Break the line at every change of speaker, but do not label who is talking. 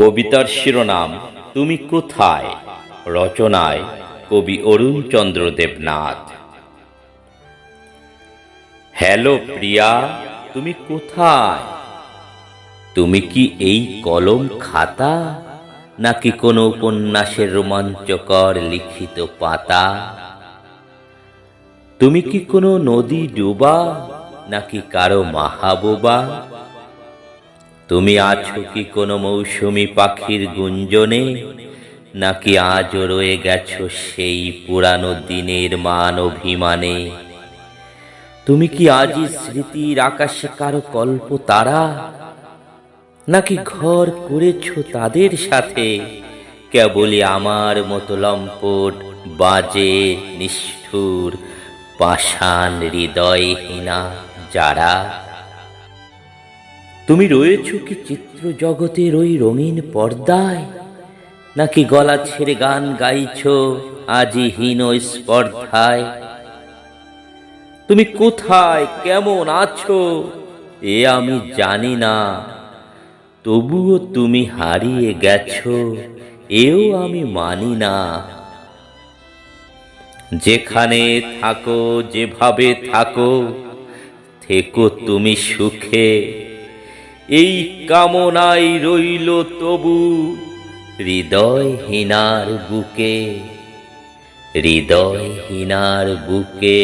কবিতার শিরোনাম, তুমি কোথায়? রচনায় কবি অরুণচন্দ্র দেবনাথ। হ্যালো প্রিয়া, তুমি কোথায়? তুমি কি এই কলম খাতা নাকি কোনো উপন্যাসের রোমাঞ্চকর লিখিত পাতা? তুমি কি কোনো নদী ডুবা নাকি কারও মাহাবোবা? তুমি আছো কি কোনো মৌসুমি পাখির গুঞ্জনে? নাকি আজও রয়ে গেছো সেই পুরানো দিনের মান অভিমানে? তুমি কি আজই স্মৃতির আকাশে কারও কল্প তারা? নাকি ঘর করেছ তাদের সাথে? কেবলই আমার মতো লম্পট, বাজে, নিষ্ঠুর, পাষাণ হৃদয়হীনা যারা তুমি রয়েছো কি চিত্র জগতের ওই রঙিন পর্দায়? নাকি গলা ছেড়ে গান গাইছ আজি হীন স্পর্ধায়? তুমি কোথায়? কেমন আছো? এ আমি জানি না। তবুও তুমি হারিয়ে গেছো, এও আমি মানি না। যেখানে থাকো, যেভাবে থাকো, থেকো তুমি সুখে। এই কামনাই রইল তবু হৃদয় হিনার বুকে হৃদয় হিনার বুকে।